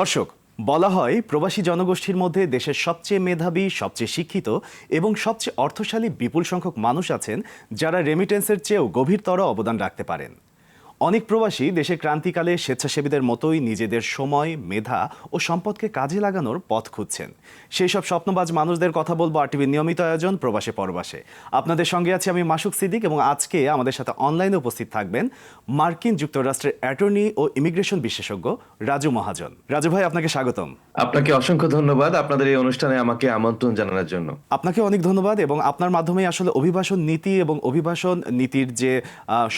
দর্শক, বলা হয় প্রবাসী জনগোষ্ঠীর মধ্যে দেশের সবচেয়ে মেধাবী, সবচেয়ে শিক্ষিত এবং সবচেয়ে অর্থশালী বিপুল সংখ্যক মানুষ আছেন যারা রেমিটেন্সের চেয়েও গভীরতর অবদান রাখতে পারেন। অনেক প্রবাসী দেশের ক্রান্তিকালে স্বেচ্ছাসেবীদের মতোই নিজেদের সময় মেধা ও সম্পদকে কাজে লাগানোর পথ খুঁজছেন। সেই সব স্বপ্নবাজ মানুষদের কথা বলব আরটিভির নিয়মিত আয়োজন প্রবাসে পরবাসে। আপনাদের সঙ্গে আছি আমি মাসুক সিদ্দিক এবং আজকে আমাদের সাথে অনলাইনে উপস্থিত থাকবেন মার্কিন যুক্তরাষ্ট্রের অ্যাটর্নি ও ইমিগ্রেশন বিশেষজ্ঞ রাজু মহাজন। রাজু ভাই আপনাকে স্বাগতম। আপনাকে অসংখ্য ধন্যবাদ আপনাদের এই অনুষ্ঠানে আমাকে আমন্ত্রণ জানানোর জন্য। আপনাকে অনেক ধন্যবাদ এবং আপনার মাধ্যমে আসলে অভিবাসন নীতি এবং অভিবাসন নীতির যে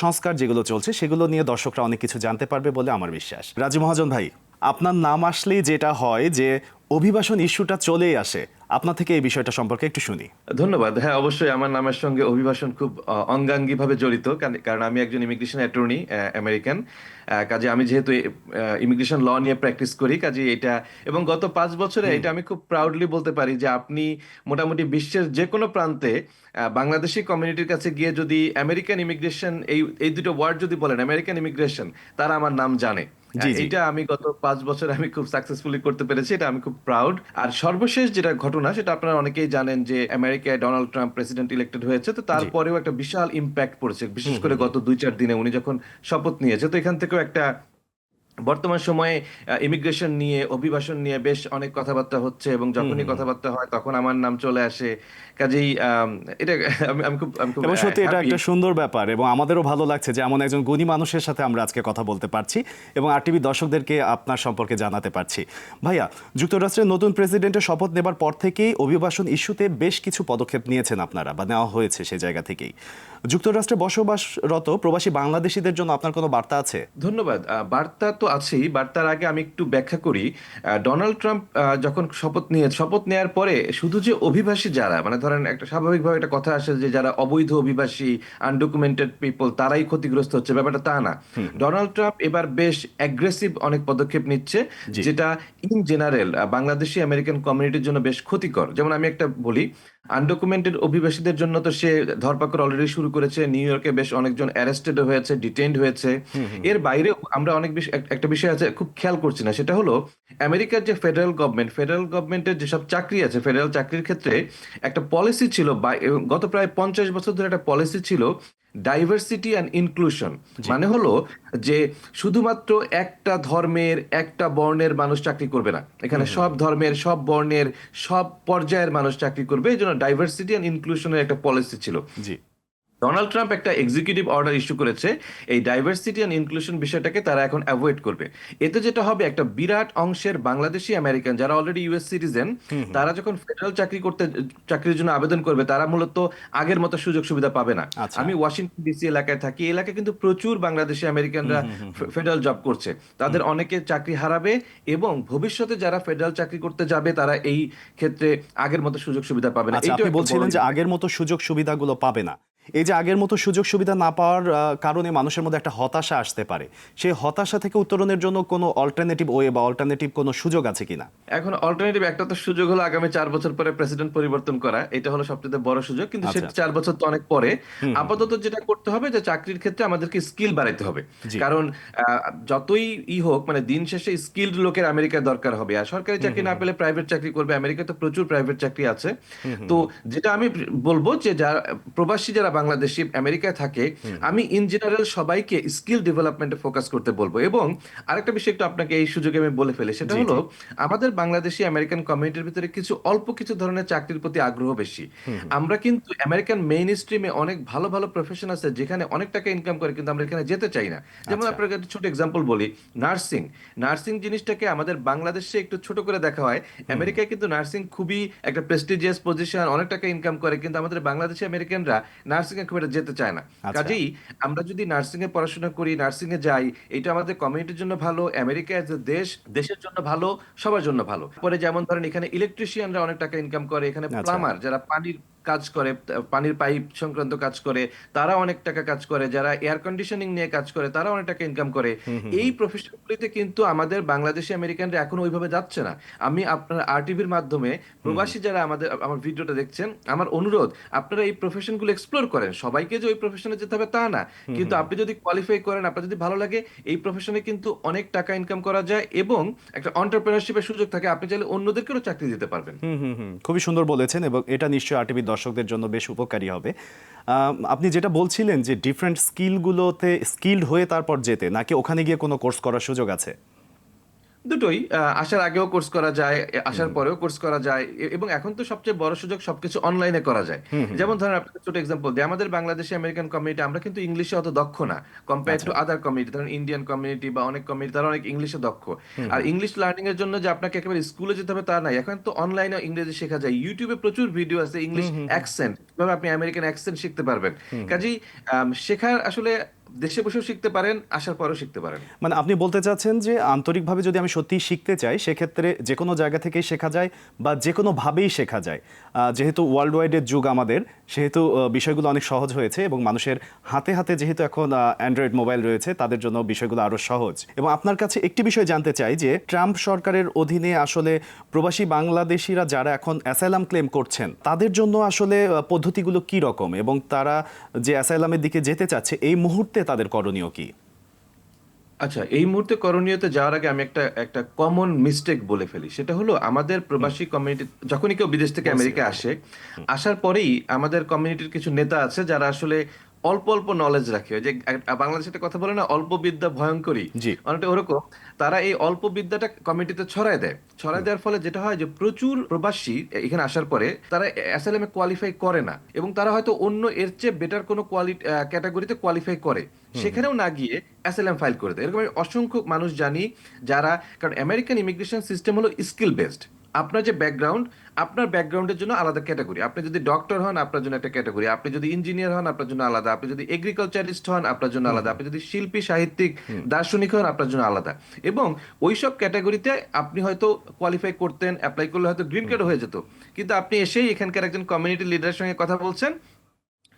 সংস্কার যেগুলো চলছে সেগুলো নিয়ে দর্শকরা অনেক কিছু জানতে পারবে বলে আমার বিশ্বাস। রাজু মহাজন ভাই, আপনার নাম আসলেই যেটা হয় যে অভিবাসন ইস্যুটা চলেই আসে। আপনার থেকে এই বিষয়টা সম্পর্কে একটু শুনি। ধন্যবাদ। হ্যাঁ অবশ্যই আমার নামের সঙ্গে অভিবাসন খুব অঙ্গাঙ্গি ভাবে জড়িত কারণ- আমি একজন ইমিগ্রেশন অ্যাটর্নি আমেরিকান কাজে আমি যেহেতু ইমিগ্রেশন ল নিয়ে প্র্যাকটিস করি কাজে এটা এবং গত পাঁচ বছরে এটা আমি খুব প্রাউডলি বলতে পারি যে আপনি মোটামুটি বিশ্বের যে কোনো প্রান্তে বাংলাদেশি কমিউনিটির কাছে গিয়ে যদি আমেরিকান ইমিগ্রেশন এই এই দুটো ওয়ার্ড যদি বলেন আমেরিকান ইমিগ্রেশন তারা আমার নাম জানে। জি, জি। এটা আমি গত পাঁচ বছর আমি খুব সাকসেসফুলি করতে পেরেছি এটা আমি খুব প্রাউড আর সর্বশেষ যেটা ঘটনা সেটা আপনারা অনেকেই জানেন যে আমেরিকায় ডোনাল্ড ট্রাম্প প্রেসিডেন্ট ইলেক্টেড হয়েছে তো তারপরেও একটা বিশাল ইম্প্যাক্ট পড়েছে বিশেষ করে গত দুই চার দিনে উনি যখন শপথ নিয়েছে তো এখান থেকেও একটা বর্তমান সময়ে ইমিগ্রেশন নিয়ে অভিবাসন নিয়ে বেশ অনেক কথাবার্তা হচ্ছে এবং যখনই কথাবার্তা হয় তখন আমার নাম চলে আসে। কাজেই এটা আমি আমি খুব এবং সত্যি এটা একটা সুন্দর ব্যাপার এবং আমাদেরও ভালো লাগছে যে এমন একজন গুণী মানুষের সাথে আমরা আজকে কথা বলতে পারছি এবং আরটিভি দর্শকদেরকে আপনার সম্পর্কে জানাতে পারছি। ভাইয়া যুক্তরাষ্ট্রের নতুন প্রেসিডেন্টের শপথ নেবার পর থেকেই অভিবাসন ইস্যুতে বেশ কিছু পদক্ষেপ নিয়েছেন আপনারা বা নেওয়া হয়েছে সেই জায়গা থেকেই। যুক্তরাষ্ট্রে বসবাসরত প্রবাসী বাংলাদেশিদের জন্য আপনার কোনো বার্তা আছে? ধন্যবাদ। বার্তা তো আছেই বার্তার আগে আমি একটু ব্যাখ্যা করি। ডোনাল্ড ট্রাম্প যখন শপথ নিয়ে শপথ নেওয়ার পরে শুধু যে অভিবাসী যারা মানে ধরেন একটা স্বাভাবিকভাবে একটা কথা আসে যে যারা অবৈধ অভিবাসী আনডকুমেন্টেড পিপল তারাই ক্ষতিগ্রস্ত হচ্ছে ব্যাপারটা তা না। ডোনাল্ড ট্রাম্প এবার বেশ অ্যাগ্রেসিভ অনেক পদক্ষেপ নিচ্ছে। যেটা ইন জেনারেল বাংলাদেশি আমেরিকান কমিউনিটির জন্য বেশ ক্ষতিকর। যেমন আমি একটা বলি আনডকুমেন্টেড অভিবাসীদের জন্য তো সে ধরপাকড় অলরেডি শুরু করেছে। নিউ ইয়র্কে বেশ অনেকজন অ্যারেস্টেড হয়েছে ডিটেন্ড হয়েছে। এর বাইরে আমরা অনেক একটা বিষয় আছে খুব খেয়াল করছি না সেটা হলো আমেরিকার যে ফেডারেল গভর্নমেন্ট ফেডারেল গভর্নমেন্টের যেসব চাকরি আছে ফেডারেল চাকরির ক্ষেত্রে একটা পলিসি ছিল গত প্রায় পঞ্চাশ বছর ধরে একটা পলিসি ছিল ডাইভার্সিটি অ্যান্ড ইনক্লুশন মানে হলো যে শুধুমাত্র একটা ধর্মের একটা বর্ণের মানুষ চাকরি করবে না। এখানে সব ধর্মের সব বর্ণের সব পর্যায়ের মানুষ চাকরি করবে। এই জন্য ডাইভার্সিটি অ্যান্ড ইনক্লুশনের একটা পলিসি ছিল। ডোনাল্ড ট্রাম্প একটা এক্সিকিউটিভ অর্ডার ইস্যু করেছে। এই ডাইভার্সিটি অ্যান্ড ইনক্লুশন বিষয়টাকে তারা এখন অ্যাভয়েড করবে। এতে যেটা হবে একটা বিরাট অংশের বাংলাদেশি আমেরিকান যারা অলরেডি ইউএস সিটিজেন তারা যখন ফেডারেল চাকরি করতে চাকরির জন্য আবেদন করবে তারা মূলত আগের মতো সুযোগ সুবিধা পাবে না। আচ্ছা। আমি ওয়াশিংটন ডিসি এলাকায় থাকি এলাকায় কিন্তু প্রচুর বাংলাদেশি আমেরিকানরা ফেডারেল জব করছে। তাদের অনেকে চাকরি হারাবে এবং ভবিষ্যতে যারা ফেডারেল চাকরি করতে যাবে তারা এই ক্ষেত্রে আগের মতো সুযোগ সুবিধা পাবে না। আচ্ছা আপনি বলছিলেন যে আগের মতো সুযোগ সুবিধাগুলো পাবে না। এই যে আগের মতো সুযোগ সুবিধা না পাওয়ার কারণে মানুষের মধ্যে একটা হতাশা আসতে পারে। সেই হতাশা থেকে উত্তরণের জন্য কোনো অল্টারনেটিভ ওয়ে বা অল্টারনেটিভ কোনো সুযোগ আছে কিনা? এখন অল্টারনেটিভ একটা তো সুযোগ হলো আগামী চার বছর পরে প্রেসিডেন্ট পরিবর্তন করা। এটা হলো সবচেয়ে বড় সুযোগ। কিন্তু সেটা আচ্ছা। চার বছর তো অনেক পরে। আপাতত যেটা করতে হবে যে চাকরির ক্ষেত্রে আমাদেরকে স্কিল বাড়াইতে হবে। কারণ যতই ই হোক মানে দিন শেষে স্কিলড লোকের আমেরিকার দরকার হবে। আর সরকারি চাকরি না পেলে প্রাইভেট চাকরি করবে। আমেরিকাতে তো প্রচুর প্রাইভেট চাকরি আছে। তো যেটা আমি বলব যে যারা প্রবাসী যারা বাংলাদেশি আমেরিকায় থাকে আমি ইন জেনারেল সবাইকে স্কিল ডেভেলপমেন্টে ফোকাস করতে বলব। এবং আরেকটা বিষয় একটু আপনাকে এই সুযোগে আমি বলে ফেলি সেটা হলো আমাদের বাংলাদেশি আমেরিকান কমিউনিটির ভিতরে কিছু অল্প কিছু ধরনের চাকরির প্রতি আগ্রহ বেশি। আমরা কিন্তু আমেরিকান মেইন স্ট্রিমে অনেক ভালো ভালো প্রফেশন আছে যেখানে অনেক টাকা ইনকাম করে কিন্তু আমরা এখানে যেতে চাই না। যেমন আচ্ছা। আপনাকে একটা ছোট এক্সাম্পল বলি নার্সিং নার্সিং জিনিসটাকে আমাদের বাংলাদেশে একটু ছোট করে দেখা হয়। আমেরিকায় কিন্তু নার্সিং খুবই একটা প্রেস্টিজিয়াস পজিশন অনেক টাকা ইনকাম করে কিন্তু আমাদের বাংলাদেশি আমেরিকানরা নার্সিং এ খুব একটা যেতে চায় না আচ্ছা। কাজেই আমরা যদি নার্সিং এ পড়াশোনা করি নার্সিং এ যাই এটা আমাদের কমিউনিটির জন্য ভালো আমেরিকা এজ এ দেশ দেশের জন্য ভালো সবার জন্য ভালো পরে যেমন ধরেন এখানে ইলেকট্রিশিয়ানরা অনেক টাকা ইনকাম করে এখানে আচ্ছা। প্লামার যারা পানির কাজ করে পানির পাইপ সংক্রান্ত কাজ করে তারা অনেক টাকা কাজ করে যারা এয়ার কন্ডিশনিং নিয়ে কাজ করে তারা অনেক টাকা ইনকাম করে। এই প্রফেশনগুলিতে কিন্তু আমাদের বাংলাদেশি আমেরিকানরা এখন ওইভাবে যাচ্ছে না। আমি আপনার আরটিভির মাধ্যমে প্রবাসী যারা আমাদের আমার ভিডিওটা দেখছেন আমার অনুরোধ আপনারা এই প্রফেশনগুলো এক্সপ্লোর করেন। সবাইকে যে ওই প্রফেশনে যেতে হবে তা না। কিন্তু আপনি যদি কোয়ালিফাই করেন আপনার যদি ভালো লাগে এই প্রফেশনে কিন্তু অনেক টাকা ইনকাম করা যায় এবং একটা অন্টারপ্রেনারশিপের সুযোগ থাকে আপনি চাইলে অন্যদেরকেও চাকরি দিতে পারবেন। হুম হুম হুম। খুবই সুন্দর বলেছেন এবং এটা নিশ্চয়ই আরটিভির দর্শকদের জন্য বেশ উপকারী হবে। আপনি যেটা বলছিলেন যে ডিফারেন্ট স্কিলগুলোতে স্কিল্ড হয়ে তারপর যেতে, নাকি ওখানে গিয়ে কোনো কোর্স করার সুযোগ আছে? দুটোই আসার আগেও কোর্স করা যায় আসার পরেও কোর্স করা যায় এবং এখন তো সবচেয়ে বড় সুযোগ সবকিছু অনলাইনে করা যায়। যেমন ধরেন আপনাকে ছোট এক্সাম্পল দিই আমাদের বাংলাদেশি আমেরিকান কমিউনিটি আমরা কিন্তু ইংলিশে অত দক্ষ না কম্পেয়ার টু আদার কমিউনিটি ধরেন ইন্ডিয়ান কমিউনিটি বা অনেক কমিউনিটি তারা অনেক ইংলিশে দক্ষ। আর ইংলিশ লার্নিং এর জন্য যে আপনাকে একেবারে স্কুলে যেতে হবে তা নাই এখন তো অনলাইনে ইংরেজি শেখা যায় ইউটিউবে প্রচুর ভিডিও আছে ইংলিশ অ্যাকসেন্ট কীভাবে আপনি আমেরিকান অ্যাকসেন্ট শিখতে পারবেন। কাজেই শেখার আসলে দেশে বসেও শিখতে পারেন আসার পরেও শিখতে পারেন। মানে আপনি বলতে চাচ্ছেন যে আন্তরিকভাবে যদি আমি সত্যি শিখতে চাই, সেক্ষেত্রে যে কোনো জায়গা থেকেই শেখা যায় বা যে কোনোভাবেই শেখা যায়। যেহেতু ওয়ার্ল্ড ওয়াইডের যুগ আমাদের, সেহেতু বিষয়গুলো অনেক সহজ হয়েছে এবং মানুষের হাতে হাতে যেহেতু এখন অ্যান্ড্রয়েড মোবাইল রয়েছে, তাদের জন্য বিষয়গুলো আরও সহজ। এবং আপনার কাছে একটি বিষয় জানতে চাই যে, ট্রাম্প সরকারের অধীনে আসলে প্রবাসী বাংলাদেশিরা যারা এখন অ্যাসাইলাম ক্লেম করছেন, তাদের জন্য আসলে পদ্ধতিগুলো কি রকম এবং তারা যে অ্যাসাইলামের দিকে যেতে চাচ্ছে, এই মুহূর্তে তাদের করণীয় কি? আচ্ছা এই মুহূর্তে করণীয়তে যাওয়ার আগে আমি একটা একটা কমন মিস্টেক বলে ফেলি। সেটা হলো আমাদের প্রবাসী কমিউনিটি যখনই কেউ বিদেশ থেকে আমেরিকা আসে আসার পরেই আমাদের কমিউনিটির কিছু নেতা আছে যারা আসলে অল্প অল্প নলেজ রাখে। যে বাংলাদেশে একটা কথা বলে না অল্প বিদ্যা ভয়ঙ্করী। জি। অনেকটা ওরকম। তারা এই অল্প বিদ্যাটা কমিটিতে ছড়ায় দেয়। ছড়ায় দেওয়ার ফলে যেটা হয় যে প্রচুর প্রবাসী এখানে আসার পরে তারা অ্যাসাইলামে কোয়ালিফাই করে না। এবং তারা হয়তো অন্য এর চেয়ে বেটার কোনো কোয়ালিটি ক্যাটাগরিতে কোয়ালিফাই করে। সেখানেও না গিয়ে অ্যাসাইলাম ফাইল করে দেয়। এরকম আমি অসংখ্য মানুষ জানি যারা কারণ আমেরিকান ইমিগ্রেশন সিস্টেম হলো স্কিল বেসড আপনার যে ব্যাকগ্রাউন্ড আপনার ব্যাকগ্রাউন্ডের জন্য আলাদা ক্যাটাগরি আপনি যদি ডক্টর হন আপনার জন্য একটা ক্যাটাগরি আপনি যদি ইঞ্জিনিয়ার হন আপনার জন্য আলাদা। আপনি যদি এগ্রিকালচারিস্ট হন আপনার জন্য আলাদা। আপনি যদি শিল্পী সাহিত্যিক দার্শনিক হন আপনার জন্য আলাদা। এবং ওই সব ক্যাটাগরিতে আপনি হয়তো কোয়ালিফাই করতেন অ্যাপ্লাই করলে হয়তো গ্রিন কার্ড হয়ে যেত। কিন্তু আপনি এসেই এখানকার একজন কমিউনিটি লিডারের সঙ্গে কথা বলছেন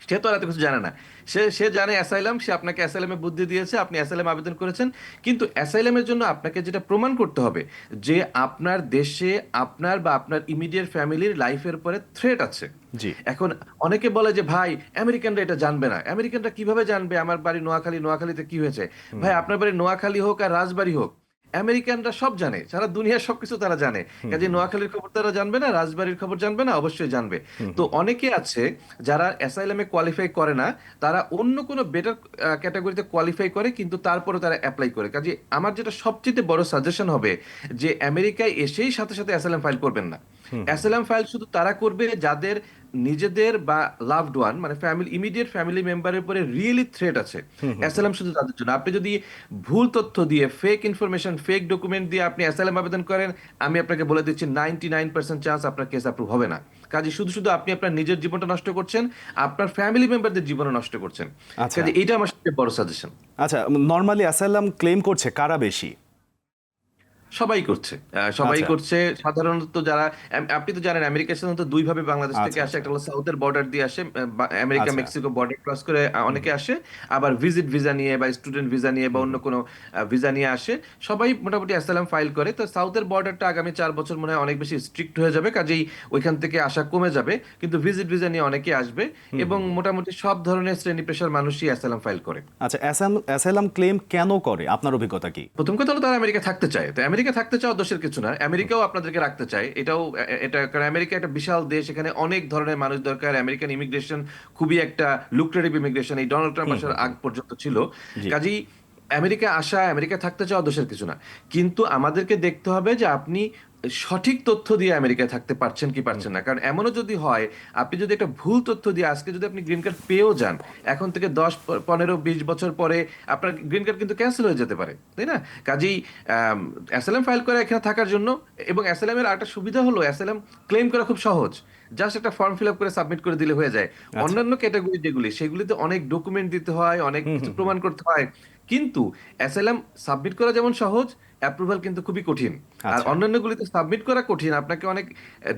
সে তো আর এত কিছু জানে না। সে সে জানে অ্যাসাইলাম সে আপনাকে অ্যাসাইলামে বুদ্ধি দিয়েছে আপনি অ্যাসাইলাম আবেদন করেছেন। কিন্তু অ্যাসাইলামের জন্য আপনাকে যেটা প্রমাণ করতে হবে যে আপনার দেশে আপনার বা আপনার ইমিডিয়েট ফ্যামিলির লাইফের পরে থ্রেট আছে। জি। এখন অনেকে বলে যে ভাই আমেরিকানরা এটা জানবে না। আমেরিকানরা কীভাবে জানবে? আমার বাড়ি নোয়াখালী নোয়াখালীতে কি হয়েছে? ভাই আপনার বাড়ি নোয়াখালী হোক আর রাজবাড়ি হোক আমেরিকানরা সব জানে সারা দুনিয়ার সবকিছু তারা জানে। কাজে নোয়াখালীর খবর তারা জানবে না রাজবাড়ির খবর জানবে না অবশ্যই জানবে। তো অনেকে আছে যারা অ্যাসাইলামে কোয়ালিফাই করে না তারা অন্য কোনো বেটার ক্যাটাগরিতে কোয়ালিফাই করে কিন্তু তারপরে তারা অ্যাপ্লাই করে। কাজে আমার যেটা সবচেয়ে বড় সাজেশন হবে যে আমেরিকায় এসেই সাথে সাথে অ্যাসাইলাম ফাইল করবেন না। অ্যাসাইলাম ফাইল শুধু তারা করবে যাদের নিজেদের বা লাভড ওয়ান মানে ফ্যামিলি ইমিডিয়েট ফ্যামিলি মেম্বারের উপরে রিয়েলি থ্রেট আছে। অ্যাসাইলাম শুধু তাদের জন্য। আপনি যদি ভুল তথ্য দিয়ে ফেক ইনফরমেশন ফেক ডকুমেন্ট দিয়ে আপনি অ্যাসাইলাম আবেদন করেন আমি আপনাকে বলে দিচ্ছি নাইনটি নাইন পার্সেন্ট চান্স আপনার কেস অ্যাপ্রুভ হবে না। কাজে শুধু শুধু আপনি আপনার নিজের জীবনটা নষ্ট করছেন আপনার ফ্যামিলি মেম্বারদের জীবনও নষ্ট করছেন। আচ্ছা। কাজে এটা আমার সবচেয়ে বড় সাজেশন আচ্ছা নর্মালি অ্যাসাইলাম ক্লেম করছে কারা বেশি? সবাই করছে। সবাই আচ্ছা। করছে। সাধারণত যারা আপনি তো জানেন আমেরিকা সাধারণত দুই ভাবে বাংলাদেশ থেকে আচ্ছা, আসে। একটা হলো সাউথের বর্ডার দিয়ে আসে আমেরিকা আচ্ছা। মেক্সিকো বর্ডার ক্রস করে অনেকে আসে। আবার ভিজিট ভিসা নিয়ে বা স্টুডেন্ট ভিসা নিয়ে বা অন্য কোনো ভিসা নিয়ে আসে। সবাই মোটামুটি অ্যাসাইলাম ফাইল করে। তো সাউথের বর্ডারটা আগামী চার বছর মনে হয় অনেক বেশি স্ট্রিক্ট হয়ে যাবে। কাজেই ওইখান থেকে আসা কমে যাবে। কিন্তু ভিজিট ভিসা নিয়ে অনেকে আসবে এবং মোটামুটি সব ধরনের শ্রেণি পেশার মানুষই অ্যাসাইলাম ফাইল করে। আচ্ছা অ্যাসাইলাম ক্লেম কেন করে? আপনার অভিজ্ঞতা কি? প্রথম কথা হলো তারা আমেরিকা থাকতে চায়। তো আমেরিকা থাকতে চাও দোষের কিছু না। আমেরিকাও আপনাদেরকে রাখতে চায়। এটাও এটা কারণ আমেরিকা একটা বিশাল দেশ এখানে অনেক ধরনের মানুষ দরকার। আমেরিকান ইমিগ্রেশন খুবই একটা লুক্রেটিভ ইমিগ্রেশন এই ডোনাল্ড ট্রাম্প আসার আগ পর্যন্ত ছিল। কাজেই আমেরিকা আসা আমেরিকা থাকতে চাওয়া দোষের কিছু না। কিন্তু আমাদেরকে দেখতে হবে যে আপনি সঠিক তথ্য দিয়ে আমেরিকায় থাকতে পারছেন কি পারছেন না? কারণ এমনও যদি হয় আপনি যদি একটা ভুল তথ্য দিয়ে আজকে যদি আপনি গ্রিন কার্ড পেয়েও যান এখন থেকে দশ পনেরো বিশ বছর পরে আপনার গ্রিন কার্ড কিন্তু ক্যান্সেল হয়ে যেতে পারে তাই না? কাজেই অ্যাসালাম ফাইল করে এখানে থাকার জন্য এবং অ্যাসেলামের একটা সুবিধা হলো অ্যাসালাম ক্লেম করা খুব সহজ। জাস্ট একটা ফর্ম ফিল আপ করে সাবমিট করে দিলে হয়ে যায়। অন্যান্য ক্যাটাগরি যেগুলি সেগুলিতে অনেক ডকুমেন্ট দিতে হয় অনেক কিছু প্রমাণ করতে হয়। কিন্তু অ্যাসেলাম সাবমিট করা যেমন সহজ অ্যাপ্রুভাল কিন্তু খুবই কঠিন। আর আচ্ছা। অন্যান্যগুলিতে সাবমিট করা কঠিন আপনাকে অনেক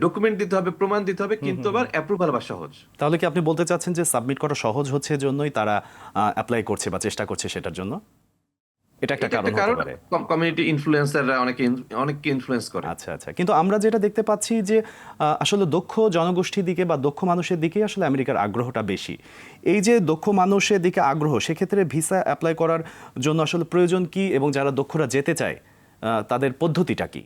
ডকুমেন্ট দিতে হবে প্রমাণ দিতে হবে কিন্তু আবার অ্যাপ্রুভাল বা সহজ। তাহলে কি আপনি বলতে চাচ্ছেন যে সাবমিট করা সহজ হচ্ছে জন্যই তারা অ্যাপ্লাই করছে বা চেষ্টা করছে সেটার জন্য? এটা একটা কারণ হতে কমিউনিটি ইনফ্লুয়েন্সাররা অনেকে অনেককে ইনফ্লুয়েন্স করে। আচ্ছা আচ্ছা। কিন্তু আমরা যেটা দেখতে পাচ্ছি যে আসলে দক্ষ জনগোষ্ঠীর দিকে বা দক্ষ মানুষের দিকেই আসলে আমেরিকার আগ্রহটা বেশি। এই যে দক্ষ মানুষের দিকে আগ্রহ সেক্ষেত্রে ভিসা অ্যাপ্লাই করার জন্য আসলে প্রয়োজন কি এবং যারা দক্ষরা যেতে চায় তাদের পদ্ধতিটা কি?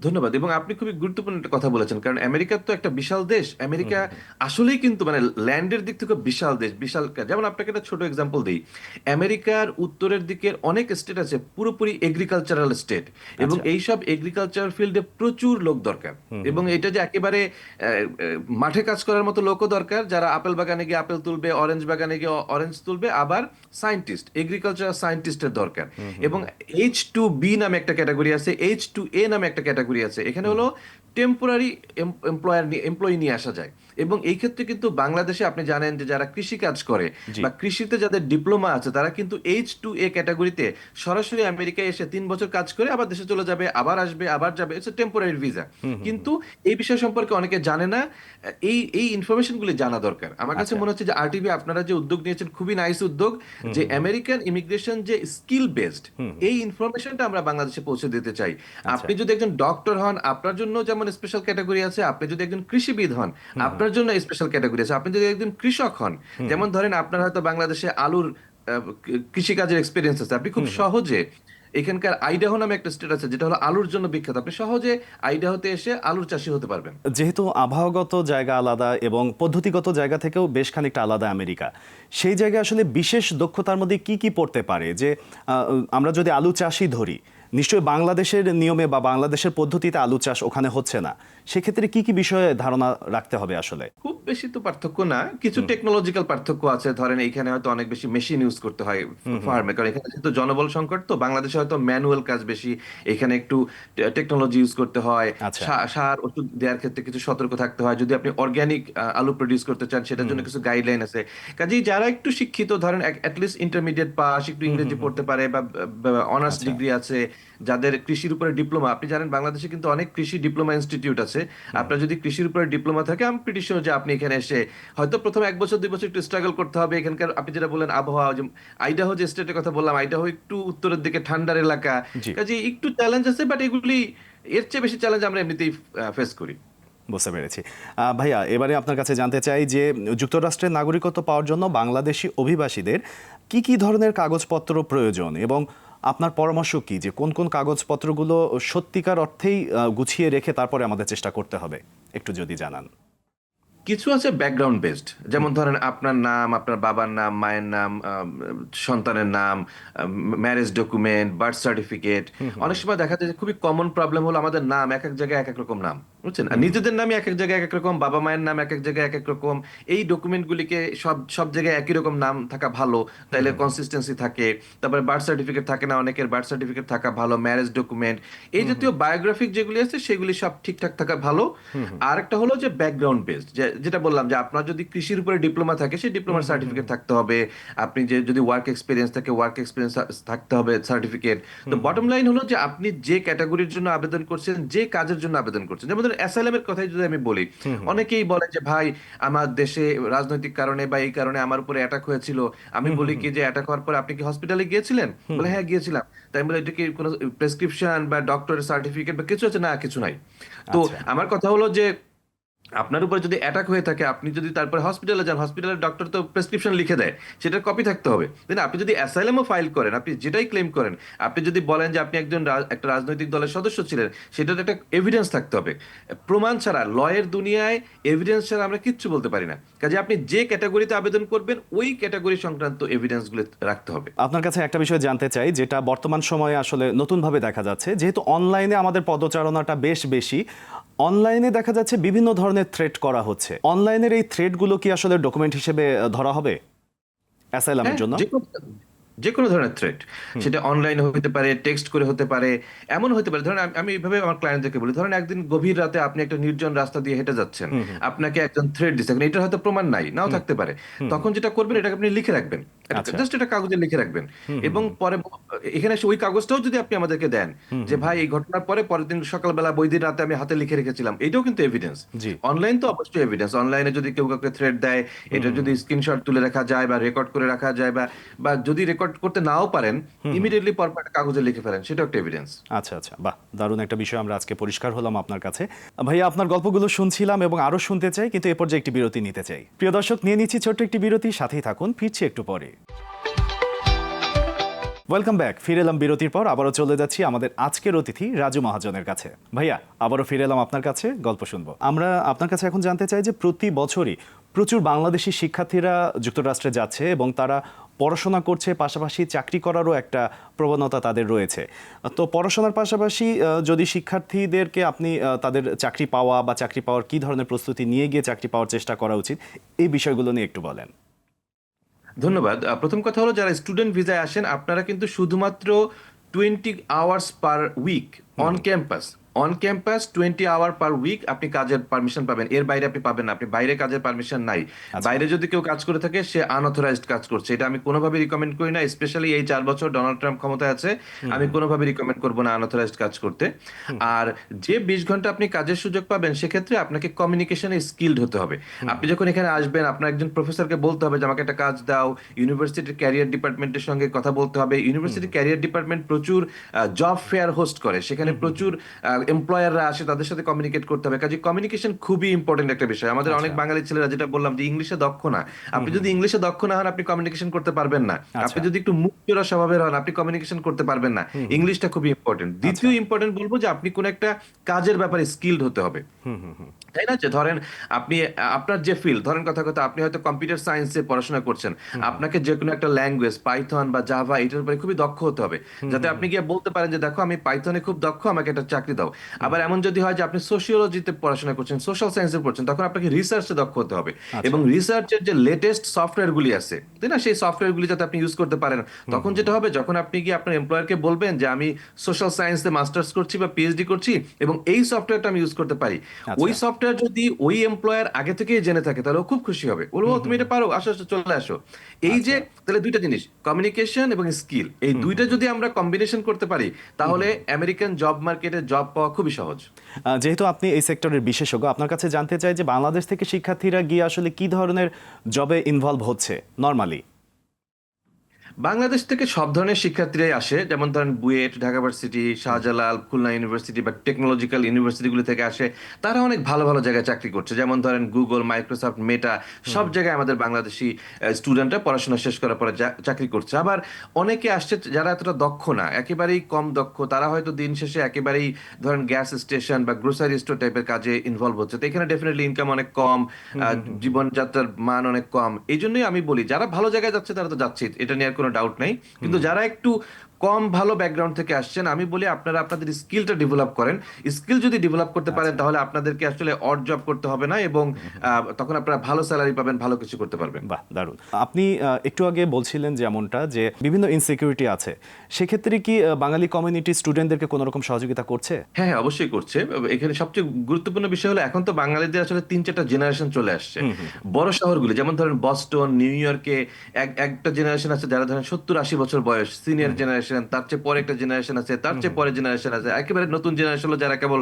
ধন্যবাদ। এবং আপনি খুবই গুরুত্বপূর্ণ একটা কথা বলেছেন কারণ আমেরিকা তো একটা বিশাল দেশ। আমেরিকা আসলেই কিন্তু মানে ল্যান্ডের দিক থেকে বিশাল দেশ বিশাল যেমন আপনাকে একটা ছোট এক্সাম্পল দিই। আমেরিকার উত্তরের দিকের অনেক স্টেট আছে পুরোপুরি এগ্রিকালচারাল স্টেট এবং আচ্ছা। এইসব এগ্রিকালচারাল ফিল্ডে প্রচুর লোক দরকার। এবং এটা যে একেবারে মাঠে কাজ করার মতো লোকও দরকার যারা আপেল বাগানে গিয়ে আপেল তুলবে অরেঞ্জ বাগানে গিয়ে অরেঞ্জ তুলবে আবার সায়েন্টিস্ট এগ্রিকালচারাল সায়েন্টিস্টের দরকার। এবং এইচ টু বি নামে একটা ক্যাটাগরি আছে এইচ টু এ নামে একটা ক্যাটাগরি আছে। এখানে হলো টেম্পোরারি এমপ্লয়ার এমপ্লয়ি নিয়ে আসা যায়। এবং এই ক্ষেত্রে কিন্তু বাংলাদেশে আপনি জানেন যে যারা কৃষি কাজ করে বা কৃষিতে যাদের ডিপ্লোমা আছে তারা কিন্তু এইচ টু এ ক্যাটাগরিতে সরাসরি আমেরিকায় এসে তিন বছর কাজ করে আবার দেশে চলে যাবে আবার আসবে আবার যাবে। ইটস টেম্পোরারি ভিসা কিন্তু এই বিষয় সম্পর্কে অনেকে জানে না। এই এই ইনফরমেশনগুলি জানা দরকার। আমার কাছে আচ্ছা। মনে হচ্ছে যে আরটিভি আপনারা যে উদ্যোগ নিয়েছেন খুবই নাইস উদ্যোগ যে আমেরিকান ইমিগ্রেশন যে স্কিল বেসড এই ইনফরমেশনটা আমরা বাংলাদেশে পৌঁছে দিতে চাই। আচ্ছা। আপনি যদি একজন ডক্টর হন আপনার জন্য যেমন স্পেশাল ক্যাটাগরি আছে আপনি যদি একজন কৃষিবিদ হন আপনার জন্য স্পেশাল ক্যাটাগরি আছে। আপনি যদি একজন কৃষক হন যেমন ধরেন আপনার হয়তো বাংলাদেশে আলুর কৃষিকাজের এক্সপিরিয়েন্স আছে। আপনি খুব সহজে এখানকার আইডাহো নামে একটা স্টেট আছে, যেটা হলো আলুর জন্য বিখ্যাত। আপনি সহজে আইডাহোতে এসে আলুর চাষি হতে পারবেন। যেহেতু আবহাওয়াগত জায়গা আলাদা এবং পদ্ধতিগত জায়গা থেকেও বেশ খানিকটা আলাদা আমেরিকা, সেই জায়গায় আসলে বিশেষ দক্ষতার মধ্যে কি কি পড়তে পারে? যে আমরা যদি আলু চাষই ধরি, নিশ্চয়ই বাংলাদেশের নিয়মে বা বাংলাদেশের পদ্ধতিতে আলু চাষ ওখানে হচ্ছে না। সেক্ষেত্রে কি কি বিষয়ে ধারণা রাখতে হবে আসলে? খুব বেশি তো পার্থক্য না। কিছু টেকনোলজিক্যাল পার্থক্য আছে। ধরেন এইখানে হয়তো অনেক বেশি মেশিন ইউজ করতে হয় ফার্মে কারণ এখানে যেহেতু জনবল সংকট তো বাংলাদেশে হয়তো ম্যানুয়াল কাজ বেশি। এখানে একটু টেকনোলজি ইউজ করতে হয়। আচ্ছা। সার ওষুধ দেওয়ার ক্ষেত্রে কিছু সতর্ক থাকতে হয়। যদি আপনি অর্গানিক আলু প্রডিউস করতে চান সেটার জন্য কিছু গাইডলাইন আছে। কাজেই যারা একটু শিক্ষিত ধরেন অ্যাটলিস্ট ইন্টারমিডিয়েট পাস একটু ইংরেজি পড়তে পারে বা অনার্স আচ্ছা। ডিগ্রি আছে যাদের কৃষির উপরে ডিপ্লোমা আপনি জানেন বাংলাদেশে কিন্তু অনেক কৃষি ডিপ্লোমা ইনস্টিটিউট আছে। আপনার যদি কৃষির উপরে ডিপ্লোমা থাকে আমি প্রিটি শিওর যে আপনি এখানে এসে হয়তো প্রথম এক বছর দুই বছর একটু স্ট্রাগল করতে হবে। এখানকার আপনি যেটা বললেন আবহাওয়া যে আইডাহো যে স্টেটের কথা বললাম আইডাহো একটু উত্তরের দিকে ঠান্ডার এলাকা। কাজে একটু চ্যালেঞ্জ আছে বাট এগুলি এর চেয়ে বেশি চ্যালেঞ্জ আমরা এমনিতেই ফেস করি। বুঝতে পেরেছি। ভাইয়া এবারে আপনার কাছে জানতে চাই যে যুক্তরাষ্ট্রের নাগরিকত্ব পাওয়ার জন্য বাংলাদেশি অভিবাসীদের কি কি ধরনের কাগজপত্র প্রয়োজন এবং আপনার পরামর্শ কি যে কোন কোন কাগজপত্রগুলো সত্যিকার অর্থেই গুছিয়ে রেখে তারপরে আমাদের চেষ্টা করতে হবে? একটু যদি জানান। কিছু আছে ব্যাকগ্রাউন্ড বেসড যেমন ধরেন আপনার নাম আপনার বাবার নাম মায়ের নাম সন্তানের নাম ম্যারেজ ডকুমেন্ট বার্থ সার্টিফিকেট অনেক সময় দেখা যায় খুবই কমন প্রবলেম হলো আমাদের নাম এক এক জায়গায় এক এক রকম নাম। বুঝছেন? আর নিজেদের নামই এক এক জায়গায় এক এক রকম বাবা মায়ের নাম এক এক জায়গায় এক এক রকম এই ডকুমেন্টগুলিকে সব সব জায়গায় একই রকম নাম থাকা ভালো। তাইলে কনসিস্টেন্সি থাকে তারপরে বার্থ সার্টিফিকেট থাকে না অনেকের বার্থ সার্টিফিকেট থাকা ভালো ম্যারেজ ডকুমেন্ট এই জাতীয় বায়োগ্রাফিক যেগুলি আছে সেগুলি সব ঠিকঠাক থাকা ভালো। আর একটা হলো যে ব্যাকগ্রাউন্ড বেসড যেটা বললাম যে আপনার যদি কৃষির উপরে ডিপ্লোমা থাকে সেই ডিপ্লোমার সার্টিফিকেট থাকতে হবে। আপনি যে যদি ওয়ার্ক এক্সপিরিয়েন্স থাকে ওয়ার্ক এক্সপিরিয়েন্স থাকতে হবে সার্টিফিকেট তো বটম লাইন হলো যে আপনি যে ক্যাটাগরির জন্য আবেদন করছেন যে কাজের জন্য আবেদন করছেন যেমন ধরেন অ্যাসাইলামের কথাই যদি আমি বলি অনেকেই বলে যে ভাই আমার দেশে রাজনৈতিক কারণে বা এই কারণে আমার উপরে অ্যাটাক হয়েছিল। আমি বলি কি যে অ্যাটাক হওয়ার পর আপনি কি হসপিটালে গিয়েছিলেন? বলে হ্যাঁ গিয়েছিলাম। তাই বলে এটা কি কোনো প্রেসক্রিপশন বা ডক্টরের সার্টিফিকেট বা কিছু আছে? না কিছু নাই। তো আচ্ছা। আমার কথা হলো যে আপনার উপরে যদি অ্যাটাক হয়ে থাকে, আপনি যদি তারপরে হসপিটালে যান হসপিটালের ডক্টর তো প্রেসক্রিপশন লিখে দেয়, সেটার কপি থাকতে হবে। দেন আপনি যদি অ্যাসাইলামও ফাইল করেন, আপনি যেটাই ক্লেম করেন, আপনি যদি বলেন যে আপনি একজন একটা রাজনৈতিক দলের সদস্য ছিলেন, সেটার একটা এভিডেন্স থাকতে হবে। প্রমাণ ছাড়া লয়ের দুনিয়ায় এভিডেন্স ছাড়া আমরা কিচ্ছু বলতে পারি না। কাজে আপনি যে ক্যাটাগরিতে আবেদন করবেন, ওই ক্যাটাগরি সংক্রান্ত এভিডেন্সগুলো রাখতে হবে। আপনার কাছে একটা বিষয় জানতে চাই, যেটা বর্তমান সময়ে আসলে নতুনভাবে দেখা যাচ্ছে। যেহেতু অনলাইনে আমাদের পদচারণাটা বেশ বেশি অনলাইনে দেখা যাচ্ছে বিভিন্ন ধরনের থ্রেড করা হচ্ছে। অনলাইনের এই থ্রেডগুলো কি আসলে ডকুমেন্ট হিসেবে ধরা হবে? অ্যাসাইলামের জন্য? যে কোনো- ধরনের থ্রেট সেটা অনলাইনে হতে পারে টেক্সট করে হতে পারে এমন হতে পারে। ধরেন আমি- এইভাবে আমার ক্লায়েন্টদেরকে বলি ধরেন একদিন গভীর রাতে আপনি একটা নির্জন রাস্তা দিয়ে হেঁটে যাচ্ছেন। আপনাকে একজন থ্রেড দিচ্ছে। এটা হয়তো প্রমাণ নাই নাও থাকতে পারে। তখন যেটা করবেন এটাকে আপনি লিখে রাখবেন। জাস্ট এটা কাগজে লিখে রাখবেন। এবং পরে এখানে এসে ওই কাগজটাও যদি আপনি আমাদেরকে দেন যে ভাই এই ঘটনার পরে পরের দিন সকালবেলা বই দিন রাতে আমি হাতে লিখে রেখেছিলাম। এটাও কিন্তু এভিডেন্স অনলাইন তো অবশ্যই এভিডেন্স অনলাইনে যদি কেউ কাউকে থ্রেড দেয় এটা যদি স্ক্রিনশট তুলে রাখা যায় বা রেকর্ড করে রাখা যায় বা বা যদি রেকর্ড করতে নাও পারেন ইমিডিয়েটলি পরপর কাগজে লিখে ফেলেন। সেটাও একটা এভিডেন্স আচ্ছা আচ্ছা। বাহ দারুণ একটা বিষয় আমরা আজকে পরিষ্কার হলাম আপনার কাছে। ভাইয়া আপনার গল্পগুলো শুনছিলাম এবং আরও শুনতে চাই কিন্তু এ পর্যায়ে একটি বিরতি নিতে চাই। প্রিয় দর্শক নিয়ে নিচ্ছি ছোট্ট একটি বিরতি সাথেই থাকুন ফিরছি একটু পরে। ওয়েলকাম ব্যাক ফিরে এলাম বিরতির পর, আবারও চলে যাচ্ছি আমাদের আজকের অতিথি রাজু মহাজনের কাছে। ভাইয়া, আবারও ফিরে এলাম আপনার কাছে, গল্প শুনব। আমরা আপনার কাছে এখন জানতে চাই যে প্রতি বছরই প্রচুর বাংলাদেশি শিক্ষার্থীরা যুক্তরাষ্ট্রে যাচ্ছে এবং তারা পড়াশোনা করছে, পাশাপাশি চাকরি করারও একটা প্রবণতা তাদের রয়েছে। তো পড়াশোনার পাশাপাশি যদি শিক্ষার্থীদেরকে আপনি তাদের চাকরি পাওয়া বা চাকরি পাওয়ার কী ধরনের প্রস্তুতি নিয়ে গিয়ে চাকরি পাওয়ার চেষ্টা করা উচিত, এই বিষয়গুলো নিয়ে একটু বলেন। ধন্যবাদ। প্রথম কথা হলো যারা স্টুডেন্ট ভিসায় আসেন আপনারা কিন্তু শুধুমাত্র twenty hours per week on campus on campus twenty hour per week আপনি কাজের পারমিশন পাবেন। এর বাইরে আপনি পাবেন না আপনি বাইরে কাজের পারমিশন নাই। বাইরে যদি কেউ কাজ করে থাকে সে আনঅথরাইজড কাজ করছে। এটা আমি কোনোভাবে রিকমেন্ড করি না স্পেশালি এই চার বছর ডোনাল্ড ট্রাম্প ক্ষমতায় আছে আমি কোনোভাবে রিকমেন্ড করব না আনঅথরাইজড কাজ করতে। আর যে বিশ ঘণ্টা আপনি কাজের সুযোগ পাবেন সেক্ষেত্রে আপনাকে কমিউনিকেশনে স্কিলড হতে হবে। আপনি যখন এখানে আসবেন আপনার একজন প্রফেসরকে বলতে হবে যে আমাকে একটা কাজ দাও। ইউনিভার্সিটির ক্যারিয়ার ডিপার্টমেন্টের সঙ্গে কথা বলতে হবে। ইউনিভার্সিটির ক্যারিয়ার ডিপার্টমেন্ট প্রচুর জব ফেয়ার হোস্ট করে। সেখানে প্রচুর এমপ্লয়াররা আসে তাদের সাথে কমিউনিকেট করতে হবে। কাজে কমিউনিকেশন খুবই ইম্পর্টেন্ট একটা বিষয়। আমাদের অনেক বাঙালি ছেলেরা যেটা বললাম যে ইংলিশে দক্ষ না। আপনি যদি ইংলিশে দক্ষ না হন আপনি কমিউনিকেশন করতে পারবেন না। আপনি যদি একটু মুক্তরা স্বভাবের হন আপনি কমিউনিকেশন করতে পারবেন না। ইংলিশটা খুবই ইম্পর্টেন্ট দ্বিতীয় ইম্পর্টেন্ট বলব যে আপনি কোন একটা কাজের ব্যাপারে স্কিলড হতে হবে। তাই না? যে ধরেন আপনি আপনার যে ফিল্ড ধরেন কথা কথা আপনি হয়তো কম্পিউটার সায়েন্সে পড়াশোনা করছেন। আপনাকে যে কোনো একটা ল্যাঙ্গুয়েজ পাইথন বা জাভা এটার উপরে খুবই দক্ষ হতে হবে। যাতে আপনি গিয়ে বলতে পারেন যে দেখো আমি পাইথনে খুব দক্ষ আমাকে একটা চাকরি দাও। আবার এমন যদি হয় যে আপনি সোশিওলজিতে পড়াশোনা করছেন সোশ্যাল সায়েন্সে পড়ছেন তখন আপনাকে রিসার্চে দক্ষ হতে হবে। এবং রিসার্চের যে লেটেস্ট সফটওয়্যার গুলি আছে তাই না? সেই সফটওয়্যার গুলি যাতে আপনি ইউজ করতে পারেন। তখন যেটা হবে যখন আপনি গিয়ে আপনার এমপ্লয়ারকে বলবেন যে আমি সোশ্যাল সায়েন্সে মাস্টার্স করছি বা পিএইচডি করছি এবং এই সফটওয়্যারটা আমি ইউজ করতে পারি। ওই সফটওয়্যার যদি ওই এমপ্লয়ার আগে থেকেই জেনে থাকে তাহলে খুব খুশি হবে। বলব তুমি এটা পারো আসো আসো চলে আসো। এই যে তাহলে দুইটা জিনিস কমিউনিকেশন এবং স্কিল এই দুইটা যদি আমরা কম্বিনেশন করতে পারি তাহলে আমেরিকান জব মার্কেটে জব পাওয়া খুবই সহজ। যেহেতু আপনি এই সেক্টরের বিশেষজ্ঞ আপনার কাছে জানতে চাই যে বাংলাদেশ থেকে শিক্ষার্থীরা গিয়ে আসলে কি ধরনের জবে ইনভলভ হচ্ছে নর্মালি বাংলাদেশ থেকে সব ধরনের শিক্ষার্থীরাই আসে। যেমন ধরেন বুয়েট ঢাকা ভার্সিটি শাহজালাল খুলনা ইউনিভার্সিটি বা টেকনোলজিক্যাল ইউনিভার্সিটিগুলো থেকে আসে। তারা অনেক ভালো ভালো জায়গায় চাকরি করছে। যেমন ধরেন গুগল মাইক্রোসফট মেটা সব জায়গায় আমাদের বাংলাদেশি স্টুডেন্টরা পড়াশোনা শেষ করার পরে চাকরি করছে। আবার অনেকে আসছে যারা এতটা দক্ষ না একেবারেই কম দক্ষ। তারা হয়তো দিন শেষে একেবারেই ধরেন গ্যাস স্টেশন বা গ্রোসারি স্টোর টাইপের কাজে ইনভলভ হচ্ছে। তো এখানে ডেফিনেটলি ইনকাম অনেক কম জীবনযাত্রার মান অনেক কম। এই জন্যই আমি বলি যারা ভালো জায়গায় যাচ্ছে তারা তো যাচ্ছে এটা নিয়ে আর কোনো ডাউট নেই। কিন্তু যারা একটু কম ভালো ব্যাকগ্রাউন্ড থেকে আসছেন আমি বলি আপনারা আপনাদের স্কিলটা ডেভেলপ করেন। স্কিল যদি ডেভেলপ করতে পারেন তাহলে আপনাদেরকে আসলে অড জব করতে হবে না এবং তখন আপনারা ভালো স্যালারি পাবেন ভালো কিছু করতে পারবেন। বাহ দারুণ। আপনি একটু আগে বলছিলেন যেমনটা যে বিভিন্ন ইনসিকিউরিটি আছে। সেক্ষেত্রে কি বাঙালি কমিউনিটি স্টুডেন্টদেরকে কোনো রকম সহযোগিতা করছে? হ্যাঁ হ্যাঁ অবশ্যই করছে। এখানে সবচেয়ে গুরুত্বপূর্ণ বিষয় হলো এখন তো বাঙালিদের আসলে তিন চারটা জেনারেশন চলে আসছে। বড় শহরগুলি যেমন ধরেন বস্টন নিউ ইয়র্কে এক একটা জেনারেশন আছে যারা ধরেন সত্তর আশি বছর বয়স সিনিয়র জেনারেশন তার চেয়ে পরে একটা জেনারেশন আছে তার চেয়ে পরে জেনারেশন আছে। একেবারে নতুন জেনারেশন হলো যারা কেবল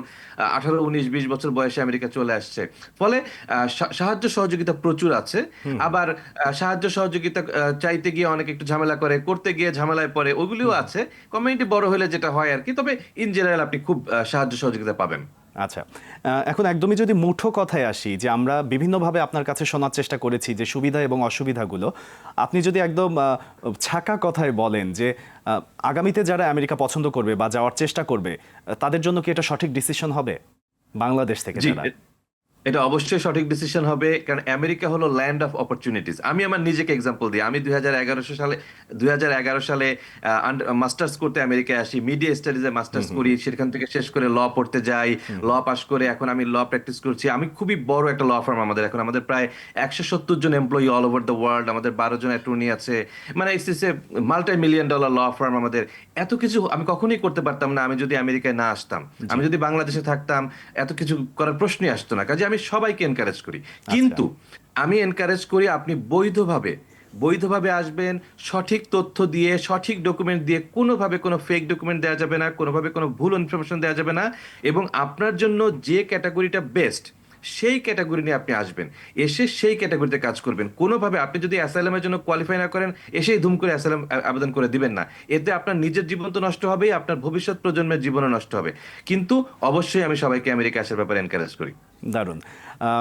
আঠারো উনিশ বিশ বছর বয়সে আমেরিকা চলে আসছে। ফলে আহ, সাহায্য সহযোগিতা প্রচুর আছে। আবার সাহায্য সহযোগিতা চাইতে গিয়ে অনেক একটু ঝামেলা করে করতে গিয়ে ঝামেলায় পড়ে ওগুলিও আছে। কমিউনিটি বড় হলে যেটা হয় আর কি তবে ইন জেনারেল আপনি খুব সাহায্য সহযোগিতা পাবেন। আচ্ছা এখন একদমই যদি মুঠো কথায় আসি যে আমরা বিভিন্নভাবে আপনার কাছে শোনার চেষ্টা করেছি যে সুবিধা এবং অসুবিধাগুলো আপনি যদি একদম ছাকা কথায় বলেন যে আগামীতে যারা আমেরিকা পছন্দ করবে বা যাওয়ার চেষ্টা করবে তাদের জন্য কি এটা সঠিক ডিসিশন হবে? বাংলাদেশ থেকে যারা? এটা অবশ্যই সঠিক ডিসিশন হবে কারণ আমেরিকা হলো ল্যান্ড অফ অপরচুনিটিস আমি আমার নিজেকে এক্সাম্পল দিই। আমি দুই সালে দুই সালে মাস্টার্স করতে আমেরিকায় আসি মিডিয়া স্টাডিজে মাস্টার্স করি সেখান থেকে শেষ করে ল পড়তে যাই ল পাস করে এখন আমি ল প্র্যাকটিস করছি। আমি খুবই বড় একটা ল ফার্ম আমাদের। এখন আমাদের প্রায় একশো সত্তর জন employee all over the world আমাদের বারো জন অ্যাটর্নি আছে। মানে it's a multi million dollar law firm আমাদের। এত কিছু আমি কখনোই করতে পারতাম না আমি যদি আমেরিকায় না আসতাম। আমি যদি বাংলাদেশে থাকতাম এত কিছু করার প্রশ্নই আসতো না। কাজে আমি সবাইকে এনকারেজ করি। কিন্তু আমি এনকারেজ করি আপনি বৈধভাবে বৈধভাবে আসবেন সঠিক তথ্য দিয়ে সঠিক ডকুমেন্ট দিয়ে কোনোভাবে কোনো ফেক ডকুমেন্ট দেওয়া যাবে না কোনোভাবে কোনো ভুল ইনফরমেশন দেওয়া যাবে না এবং আপনার জন্য যে ক্যাটাগরিটা বেস্ট সেই ক্যাটাগরি নিয়ে আপনি আসবেন। এসে সেই ক্যাটাগরিতে কাজ করবেন। কোনোভাবে আপনি যদি অ্যাসাইলামের জন্য কোয়ালিফাই না করেন, এসেই ধুম করে অ্যাসাইলাম আবেদন করে দিবেন না। এতে আপনার নিজের জীবন তো নষ্ট হবেই, আপনার ভবিষ্যৎ প্রজন্মের জীবনও নষ্ট হবে। কিন্তু অবশ্যই আমি সবাইকে আমেরিকা আসার ব্যাপারে এনকারেজ করি। দারুণ।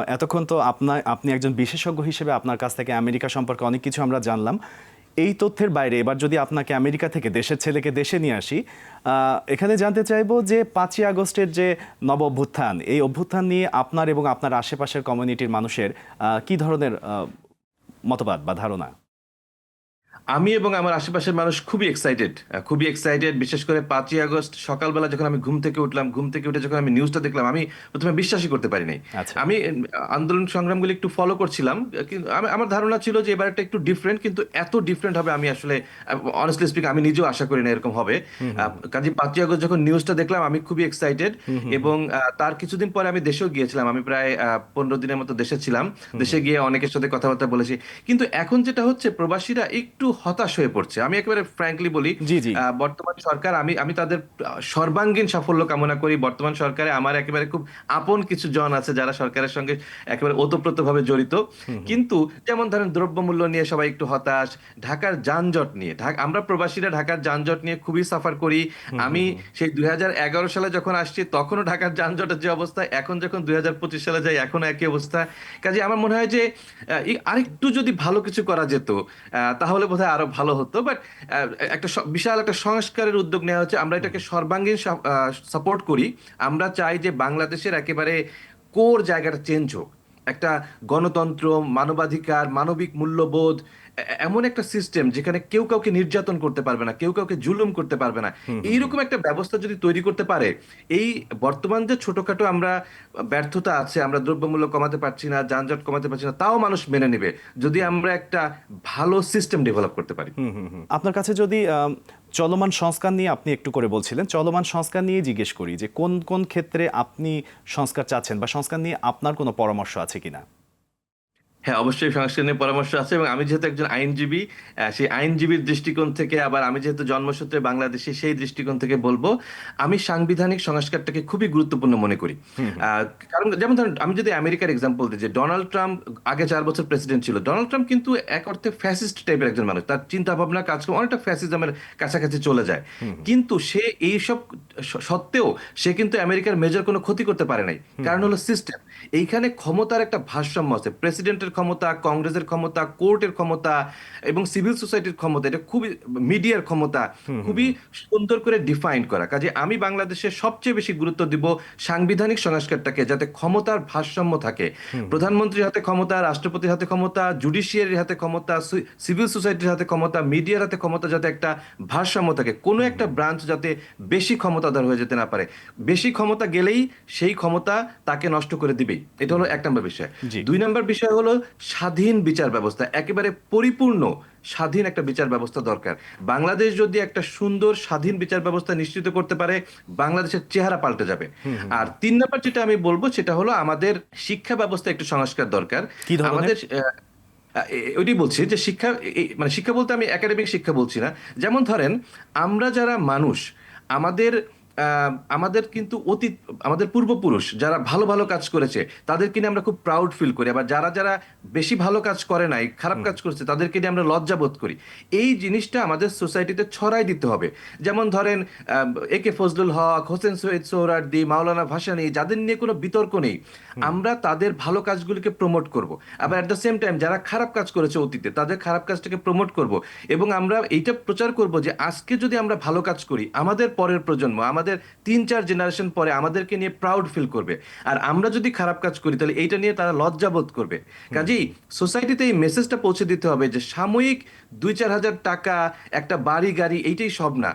এতক্ষণ তো আপনার আপনি একজন বিশেষজ্ঞ হিসেবে আপনার কাছ থেকে আমেরিকা সম্পর্কে অনেক কিছু আমরা জানলাম। এই তথ্যের বাইরে এবার যদি আপনাকে আমেরিকা থেকে দেশের ছেলেকে দেশে নিয়ে আসি এখানে জানতে চাইব যে পাঁচই আগস্টের যে নব অভ্যুত্থান, এই অভ্যুত্থান নিয়ে আপনার এবং আপনার আশেপাশের কমিউনিটির মানুষের কি ধরনের মতবাদ বা ধারণা? আমি এবং আমার আশেপাশের মানুষ খুবই এক্সাইটেড খুবই এক্সাইটেড বিশেষ করে পাঁচই আগস্ট সকালবেলা যখন আমি ঘুম থেকে উঠলাম ঘুম থেকে উঠে যখন আমি নিউজটা দেখলাম আমি প্রথমে বিশ্বাসই করতে পারি নাই আচ্ছা। আমি আন্দোলন সংগ্রামগুলি একটু ফলো করছিলাম কিন্তু আমার ধারণা ছিল যে এবার একটা একটু ডিফারেন্ট কিন্তু এত ডিফারেন্ট হবে আমি আসলে অনেস্টলি স্পিক আমি নিজেও আশা করি না এরকম হবে। কাজে পাঁচই আগস্ট যখন নিউজটা দেখলাম আমি খুবই এক্সাইটেড এবং তার কিছুদিন পরে আমি দেশেও গিয়েছিলাম। আমি প্রায় পনেরো দিনের মতো দেশে ছিলাম। দেশে গিয়ে অনেকের সাথে কথাবার্তা বলেছি। কিন্তু এখন যেটা হচ্ছে প্রবাসীরা একটু হতাশ হয়ে পড়ছে। আমি একেবারে ফ্র্যাঙ্কলি বলি বর্তমান সরকার আমি আমি তাদের সর্বাঙ্গীন সাফল্য কামনা করি। বর্তমান সরকারে আমার একেবারে খুব আপন কিছু জন আছে যারা সরকারের সঙ্গে একেবারে ওতপ্রোতভাবে জড়িত। কিন্তু যেমন ধরেন দ্রব্যমূল্য নিয়ে সবাই একটু হতাশ ঢাকার যানজট নিয়ে আমরা প্রবাসীরা ঢাকার যানজট নিয়ে খুবই সাফার করি। আমি সেই দুই হাজার এগারো সালে যখন আসছি তখনও ঢাকার যানজটের যে অবস্থা এখন যখন দুই হাজার পঁচিশ সালে যাই এখনও একই অবস্থা। কাজে আমার মনে হয় যে আরেকটু যদি ভালো কিছু করা যেত তাহলে বোধহয় আরও ভালো হতো বাট একটা বিশাল একটা সংস্কারের উদ্যোগ নেওয়া হচ্ছে। আমরা এটাকে সর্বাঙ্গীন সাপোর্ট করি। আমরা চাই যে বাংলাদেশের একেবারে কোর জায়গাটা চেঞ্জ হোক। একটা গণতন্ত্র মানবাধিকার মানবিক মূল্যবোধ এমন একটা সিস্টেম যেখানে কেউ কাউকে নির্যাতন করতে পারবে না কেউ কাউকে জুলুম করতে পারবে না। এইরকম একটা ব্যবস্থা যদি তৈরি করতে পারে এই বর্তমান যে ছোটখাটো আমরা ব্যর্থতা আছে আমরা দ্রব্যমূল্য কমাতে পারছি না যানজট কমাতে পারছি না তাও মানুষ মেনে নেবে যদি আমরা একটা ভালো সিস্টেম ডেভেলপ করতে পারি। আপনার কাছে যদি চলমান সংস্কার নিয়ে আপনি একটু করে বলছিলেন চলমান সংস্কার নিয়ে জিজ্ঞেস করি যে কোন কোন ক্ষেত্রে আপনি সংস্কার চাচ্ছেন বা সংস্কার নিয়ে আপনার কোনো পরামর্শ আছে কিনা? হ্যাঁ অবশ্যই সংস্কার নিয়ে পরামর্শ আছে এবং আমি যেহেতু একজন আইনজীবী সেই আইনজীবীর দৃষ্টিকোণ থেকে আবার আমি যেহেতু জন্মসূত্রে বাংলাদেশে সেই দৃষ্টিকোণ থেকে বলব আমি সাংবিধানিক সংস্কারটাকে খুবই গুরুত্বপূর্ণ মনে করি। কারণ যেমন ধরেন আমি যদি আমেরিকার এক্সাম্পল দিই যে ডোনাল্ড ট্রাম্প আগে চার বছর প্রেসিডেন্ট ছিল ডোনাল্ড ট্রাম্প কিন্তু এক অর্থে ফ্যাসিস্ট টাইপের একজন মানুষ। তার চিন্তা ভাবনা কাজকর্ম অনেকটা ফ্যাসিজমের কাছাকাছি চলে যায়। কিন্তু সে এইসব সত্ত্বেও সে কিন্তু আমেরিকার মেজর কোনো ক্ষতি করতে পারে নাই। কারণ হলো সিস্টেম এইখানে ক্ষমতার একটা ভারসাম্য আছে। প্রেসিডেন্টের ক্ষমতা কংগ্রেসের ক্ষমতা কোর্টের ক্ষমতা এবং সিভিল সোসাইটির ক্ষমতা এটা খুবই মিডিয়ার ক্ষমতা খুবই সুন্দর করে ডিফাইন করা। কাজে আমি বাংলাদেশে সবচেয়ে বেশি গুরুত্ব দিব সাংবিধানিক সংস্কারটাকে যাতে ক্ষমতার ভারসাম্য থাকে। প্রধানমন্ত্রীর হাতে ক্ষমতা রাষ্ট্রপতির হাতে ক্ষমতা জুডিশিয়ারির হাতে ক্ষমতা সিভিল সোসাইটির হাতে ক্ষমতা মিডিয়ার হাতে ক্ষমতা যাতে একটা ভারসাম্য থাকে। কোনো একটা ব্রাঞ্চ যাতে বেশি ক্ষমতাধর হয়ে যেতে না পারে। বেশি ক্ষমতা গেলেই সেই ক্ষমতা তাকে নষ্ট করে দিবেই। এটা হলো এক নম্বর বিষয়। দুই নম্বর বিষয় হলো স্বাধীন বিচার ব্যবস্থা একেবারে পরিপূর্ণ স্বাধীন একটা বিচার ব্যবস্থা দরকার। বাংলাদেশ যদি একটা সুন্দর স্বাধীন বিচার ব্যবস্থা নিশ্চিত করতে পারে বাংলাদেশের চেহারা পাল্টে যাবে। আর তিন নাম্বার যেটা আমি বলব সেটা হলো আমাদের শিক্ষা ব্যবস্থা একটু সংস্কার দরকার? আমাদের আহ, বলছি যে শিক্ষা মানে শিক্ষা বলতে আমি একাডেমিক শিক্ষা বলছি না। যেমন ধরেন আমরা যারা মানুষ আমাদের আমাদের কিন্তু অতীত আমাদের পূর্বপুরুষ যারা ভালো ভালো কাজ করেছে তাদেরকে নিয়ে আমরা খুব প্রাউড ফিল করি। আবার যারা যারা বেশি ভালো কাজ করে নাই খারাপ কাজ করেছে তাদেরকে নিয়ে আমরা লজ্জা বোধ করি। এই জিনিসটা আমাদের সোসাইটিতে ছড়াই দিতে হবে। যেমন ধরেন এ কে ফজলুল হক হোসেন সৈয়দ সোহরার্দি মাওলানা ভাসানী যাদের নিয়ে কোনো বিতর্ক নেই আমরা তাদের ভালো কাজগুলিকে প্রমোট করব। আবার অ্যাট দ্য সেম টাইম যারা খারাপ কাজ করেছে অতীতে তাদের খারাপ কাজটাকে প্রমোট করব। এবং আমরা এইটা প্রচার করব যে আজকে যদি আমরা ভালো কাজ করি আমাদের পরের প্রজন্ম আমাদের তিন চার জেনারেশন পরে আমাদেরকে নিয়ে প্রাউড ফিল করবে। আর আমরা যদি খারাপ কাজ করি তাহলে এইটা নিয়ে তারা লজ্জাবোধ করবে। কাজেই সোসাইটিতে এই মেসেজটা পৌঁছে দিতে হবে যে সাময়িক দুই চার হাজার টাকা একটা বাড়ি গাড়ি এইটাই সব না।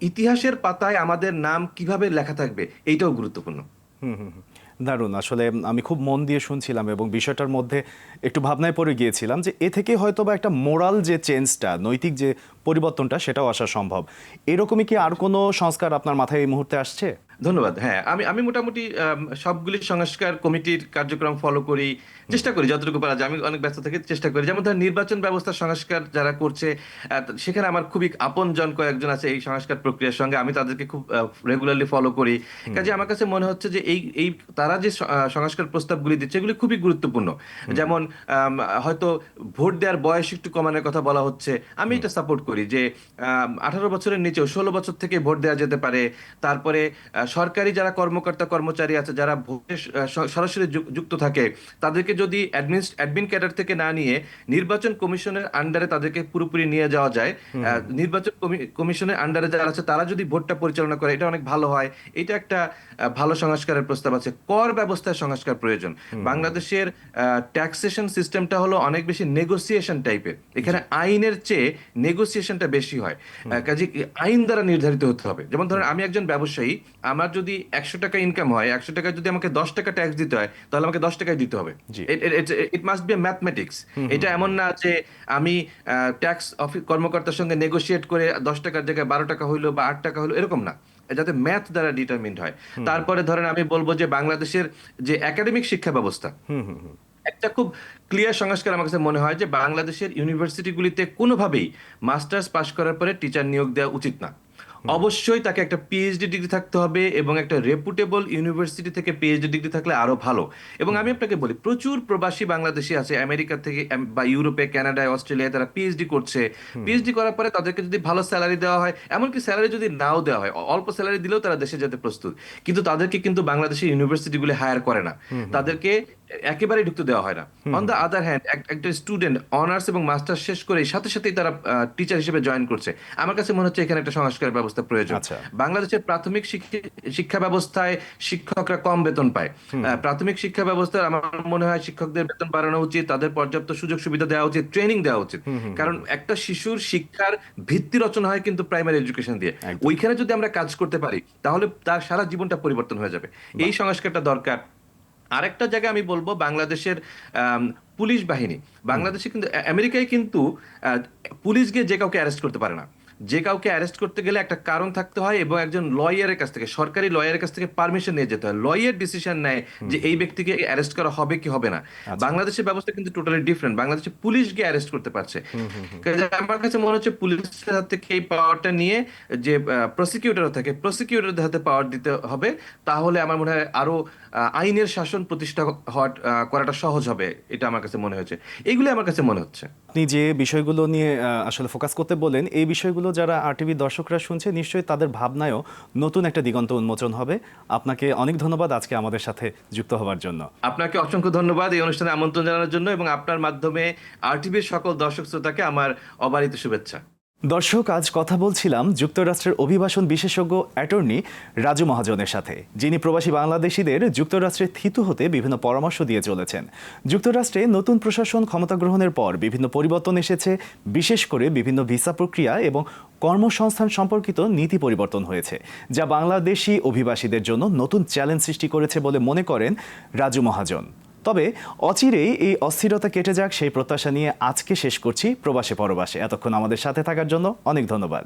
ইতিহাসের পাতায় আমাদের নাম কীভাবে লেখা থাকবে এইটাও গুরুত্বপূর্ণ। হুম হুম হুম। দারুণ। আসলে আমি খুব মন দিয়ে শুনছিলাম এবং বিষয়টার মধ্যে একটু ভাবনায় পড়ে গিয়েছিলাম যে এ থেকে হয়তো বা একটা মোরাল যে চেঞ্জটা, নৈতিক যে পরিবর্তনটা, সেটাও আসা সম্ভব। এরকমই কি আর কোনো সংস্কার আপনার মাথায় এই মুহূর্তে আসছে? ধন্যবাদ হ্যাঁ। আমি আমি মোটামুটি সবগুলি সংস্কার কমিটির কার্যক্রম ফলো করি চেষ্টা করি যতটুকু পারা যায়। আমি অনেক ব্যস্ত থেকে চেষ্টা করি। যেমন ধর নির্বাচন ব্যবস্থা সংস্কার যারা করছে সেখানে আমার খুবই আপনজন কয়েকজন আছে এই সংস্কার প্রক্রিয়ার সঙ্গে। আমি তাদেরকে খুব রেগুলারলি ফলো করি। কাজে আমার কাছে মনে হচ্ছে যে এই এই তারা যে সংস্কার প্রস্তাবগুলি দিচ্ছে এগুলি খুবই গুরুত্বপূর্ণ। যেমন হয়তো ভোট দেওয়ার বয়স একটু কমানোর কথা বলা হচ্ছে। আমি এটা সাপোর্ট করি যে আঠারো বছরের নিচেও ষোলো বছর থেকে ভোট দেওয়া যেতে পারে। তারপরে সরকারি যারা কর্মকর্তা কর্মচারী আছে যারা ভোটে সরাসরি যুক- যুক্ত থাকে তাদেরকে যদি অ্যাডমিন ক্যাডার থেকে না নিয়ে নির্বাচন কমিশনের আন্ডারে তাদেরকে পুরোপুরি নিয়ে যাওয়া যায় নির্বাচন কমিশনের আন্ডারে যারা আছে তারা যদি ভোটটা পরিচালনা করে এটা অনেক ভালো হয়। এটা একটা ভালো সংস্কারের প্রস্তাব আছে। কর ব্যবস্থায় সংস্কার প্রয়োজন। বাংলাদেশের ট্যাক্সেশন সিস্টেমটা হলো অনেক বেশি নেগোসিয়েশন টাইপের এখানে আইনের চেয়ে নেগোসিয়েশনটা বেশি হয়। কাজে আইন দ্বারা নির্ধারিত হতে হবে। যেমন ধরেন আমি একজন ব্যবসায়ী আমার যদি একশো টাকা ইনকাম হয় একশো টাকা যদি আমাকে দশ টাকা ট্যাক্স দিতে হয় তাহলে আমাকে দশ টাকাই দিতে হবে। ইট মাস্ট বি ম্যাথমেটিক্স এটা এমন না যে আমি ট্যাক্স অফিস কর্মকর্তার সঙ্গে নেগোশিয়েট করে দশ টাকার জায়গায় বারো টাকা হইল বা আট টাকা হইল এরকম না। যাতে ম্যাথ দ্বারা ডিটারমিন্ড হয়। তারপরে ধরেন আমি বলব যে বাংলাদেশের যে একাডেমিক শিক্ষা ব্যবস্থা। একটা খুব ক্লিয়ার সংস্কার আমার কাছে মনে হয় যে বাংলাদেশের ইউনিভার্সিটিগুলিতে কোনোভাবেই মাস্টার্স পাশ করার পরে টিচার নিয়োগ দেওয়া উচিত না। অবশ্যই তাকে একটা পিএইচডি ডিগ্রি থাকতে হবে এবং একটা রেপুটেবল ইউনিভার্সিটি থেকে পিএইচডি ডিগ্রি থাকলে আরও ভালো। এবং আমি আপনাকে বলি প্রচুর প্রবাসী বাংলাদেশি আছে আমেরিকা থেকে বা ইউরোপে কানাডায় অস্ট্রেলিয়ায় তারা পিএইচডি করছে। পিএইচডি করার পরে তাদেরকে যদি ভালো স্যালারি দেওয়া হয় এমনকি স্যালারি যদি নাও দেওয়া হয় অল্প স্যালারি দিলেও তারা দেশে যেতে প্রস্তুত। কিন্তু তাদেরকে কিন্তু বাংলাদেশের ইউনিভার্সিটিগুলি হায়ার করে না। তাদেরকে একেবারেই ঢুকতে দেওয়া হয় না। অন দ্য আদার হ্যান্ড একটা স্টুডেন্ট অনার্স এবং মাস্টার শেষ করে সাথে সাথেই তারা টিচার হিসেবে জয়েন করছে। আমার কাছে মনে হচ্ছে এখানে একটা সংস্কার ব্যবস্থা প্রয়োজন। আচ্ছা। বাংলাদেশের প্রাথমিক শিক্ষা- শিক্ষা ব্যবস্থায় শিক্ষকরা কম বেতন পায়। প্রাথমিক শিক্ষা ব্যবস্থার আমার মনে হয় শিক্ষকদের বেতন বাড়ানো উচিত তাদের পর্যাপ্ত সুযোগ সুবিধা দেওয়া উচিত ট্রেনিং দেওয়া উচিত। কারণ একটা শিশুর শিক্ষার ভিত্তি রচনা হয় কিন্তু প্রাইমারি এডুকেশন দিয়ে। ওইখানে যদি আমরা কাজ করতে পারি তাহলে তার সারা জীবনটা পরিবর্তন হয়ে যাবে। এই সংস্কারটা দরকার। আরেকটা জায়গায় আমি বলব বাংলাদেশের পুলিশ বাহিনী। বাংলাদেশে কিন্তু আমেরিকায় কিন্তু পুলিশ গিয়ে যে কাউকে অ্যারেস্ট করতে পারে না। যে কাউকে অ্যারেস্ট করতে গেলে একটা কারণ থাকতে হয় এবং একজন লয়ারের কাছ থেকে সরকারি লয়ারের কাছ থেকে পারমিশন নিয়ে যেতে হয়। লয়ার ডিসিশন নেয় যে এই ব্যক্তিকে অ্যারেস্ট করা হবে কি হবে না। বাংলাদেশের ব্যবস্থা কিন্তু টোটালি ডিফারেন্ট বাংলাদেশে পুলিশ গিয়ে অ্যারেস্ট করতে পারছে। আমার কাছে মনে হচ্ছে পুলিশের হাত থেকে এই পাওয়ারটা নিয়ে যে প্রসিকিউটর থাকে প্রসিকিউটরদের হাতে পাওয়ার দিতে হবে। তাহলে আমার মনে হয় আরও আইনের শাসন প্রতিষ্ঠা হওয়া করাটা সহজ হবে। এটা আমার কাছে মনে হয়েছে। এইগুলি আমার কাছে মনে হচ্ছে। আপনি যে বিষয়গুলো নিয়ে আসলে ফোকাস করতে বলেন এই বিষয়গুলো যারা আরটিভি দর্শকরা শুনছে, নিশ্চয়ই তাদের ভাবনায়ও নতুন একটা দিগন্ত উন্মোচন হবে। আপনাকে অনেক ধন্যবাদ আজকে আমাদের সাথে যুক্ত হওয়ার জন্য। আপনাকে অসংখ্য ধন্যবাদ এই অনুষ্ঠানে আমন্ত্রণ জানানোর জন্য এবং আপনার মাধ্যমে আরটিভির সকল দর্শক শ্রোতাকে আমার অবারিত শুভেচ্ছা। দর্শক, আজ কথা বলছিলাম যুক্তরাষ্ট্রের অভিবাসন বিশেষজ্ঞ অ্যাটর্নি রাজু মহাজনের সাথে, যিনি প্রবাসী বাংলাদেশিদের যুক্তরাষ্ট্রে থিতু হতে বিভিন্ন পরামর্শ দিয়ে চলেছেন। যুক্তরাষ্ট্রে নতুন প্রশাসন ক্ষমতা গ্রহণের পর বিভিন্ন পরিবর্তন এসেছে, বিশেষ করে বিভিন্ন ভিসা প্রক্রিয়া এবং কর্মসংস্থান সম্পর্কিত নীতি পরিবর্তন হয়েছে, যা বাংলাদেশি অভিবাসীদের জন্য নতুন চ্যালেঞ্জ সৃষ্টি করেছে বলে মনে করেন রাজু মহাজন। তবে অচিরেই এই অস্থিরতা কেটে যাক সেই প্রত্যাশা নিয়ে আজকে শেষ করছি প্রবাসে পরবাসে। এতক্ষণ আমাদের সাথে থাকার জন্য অনেক ধন্যবাদ।